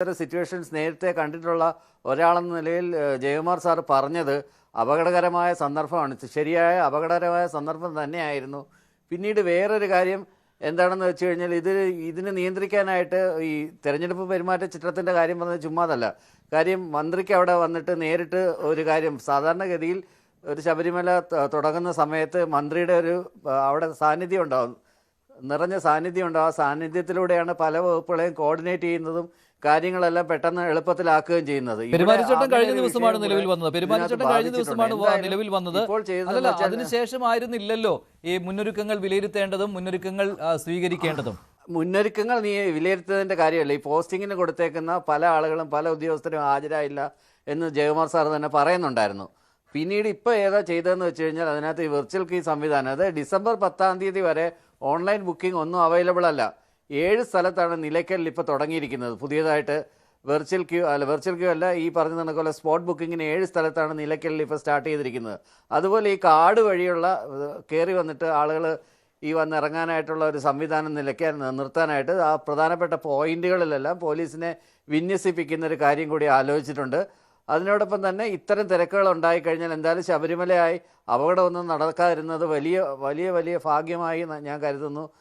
ഇത്തരം സിറ്റുവേഷൻസ് നേരത്തെ കണ്ടിട്ടുള്ള ഒരാളെന്ന നിലയിൽ ജയകുമാർ സാർ പറഞ്ഞത് അപകടകരമായ സന്ദർഭമാണ്. ശരിയായ അപകടകരമായ സന്ദർഭം തന്നെയായിരുന്നു. പിന്നീട് വേറൊരു കാര്യം എന്താണെന്ന് വെച്ച് കഴിഞ്ഞാൽ ഇത് ഇതിനെ നിയന്ത്രിക്കാനായിട്ട് ഈ തെരഞ്ഞെടുപ്പ് പെരുമാറ്റ ചിത്രത്തിന്റെ കാര്യം പറഞ്ഞത് ചുമ്മാതല്ല. കാര്യം മന്ത്രിക്ക് അവിടെ വന്നിട്ട് നേരിട്ട് ഒരു കാര്യം സാധാരണഗതിയിൽ ഒരു ശബരിമല തുടങ്ങുന്ന സമയത്ത് മന്ത്രിയുടെ ഒരു അവിടെ സാന്നിധ്യം ഉണ്ടാവും. നിറഞ്ഞ സാന്നിധ്യമുണ്ട്. ആ സാന്നിധ്യത്തിലൂടെയാണ് പല വകുപ്പുകളെയും കോർഡിനേറ്റ് ചെയ്യുന്നതും കാര്യങ്ങളെല്ലാം പെട്ടെന്ന് എളുപ്പത്തിലാക്കുകയും ചെയ്യുന്നത്. പെരുമാറ്റച്ചട്ടം കഴിഞ്ഞ ദിവസമാണ് നിലവിൽ വന്നത്. പെരുമാറ്റച്ചട്ടം കഴിഞ്ഞ ദിവസമാണ് നിലവിൽ വന്നത്. അതിനുശേഷം ആയിരുന്നില്ലല്ലോ അല്ലല്ല അതിനുശേഷമായിരുന്നില്ലല്ലോ ഈ മുന്നൊരുക്കങ്ങൾ വിലയിരുത്തേണ്ടതും മുന്നൊരുക്കങ്ങൾ സ്വീകരിക്കേണ്ടതും. മുന്നൊരുക്കങ്ങൾ നീ വിലയിരുത്തുന്നതിന്റെ കാര്യമല്ല. ഈ പോസ്റ്റിങ്ങിന് കൊടുത്തേക്കുന്ന പല ആളുകളും പല ഉദ്യോഗസ്ഥരും ഹാജരായില്ല എന്ന് ജയകുമാർ സാർ തന്നെ പറയുന്നുണ്ടായിരുന്നു. പിന്നീട് ഇപ്പോൾ ഏതാ ചെയ്തതെന്ന് വെച്ച് കഴിഞ്ഞാൽ അതിനകത്ത് ഈ വെർച്വൽ കീ സംവിധാനം അത് ഡിസംബർ പത്താം തീയതി വരെ ഓൺലൈൻ ബുക്കിംഗ് ഒന്നും അവൈലബിൾ അല്ല. ഏഴ് സ്ഥലത്താണ് നിലയ്ക്കലിൽ ഇപ്പോൾ തുടങ്ങിയിരിക്കുന്നത്. പുതിയതായിട്ട് വെർച്വൽ ക്യൂ അല്ല വെർച്വൽ ക്യൂ അല്ല ഈ പറഞ്ഞ കണക്കുള്ള സ്പോട്ട് ബുക്കിങ്ങിന് ഏഴ് സ്ഥലത്താണ് നിലയ്ക്കലിൽ ഇപ്പോൾ സ്റ്റാർട്ട് ചെയ്തിരിക്കുന്നത്. അതുപോലെ ഈ കാർഡ് വഴിയുള്ള കയറി വന്നിട്ട് ആളുകൾ ഈ വന്നിറങ്ങാനായിട്ടുള്ള ഒരു സംവിധാനം നിലയ്ക്കാൻ നിർത്താനായിട്ട് ആ പ്രധാനപ്പെട്ട പോയിന്റുകളിലെല്ലാം പോലീസിനെ വിന്യസിപ്പിക്കുന്ന ഒരു കാര്യം കൂടി ആലോചിച്ചിട്ടുണ്ട്. അതിനോടൊപ്പം തന്നെ ഇത്തരം തിരക്കുകൾ ഉണ്ടായിക്കഴിഞ്ഞാൽ എന്തായാലും ശബരിമലയായി അപകടമൊന്നും നടക്കാതിരുന്നത് വലിയ വലിയ വലിയ ഭാഗ്യമായി ഞാൻ കരുതുന്നു.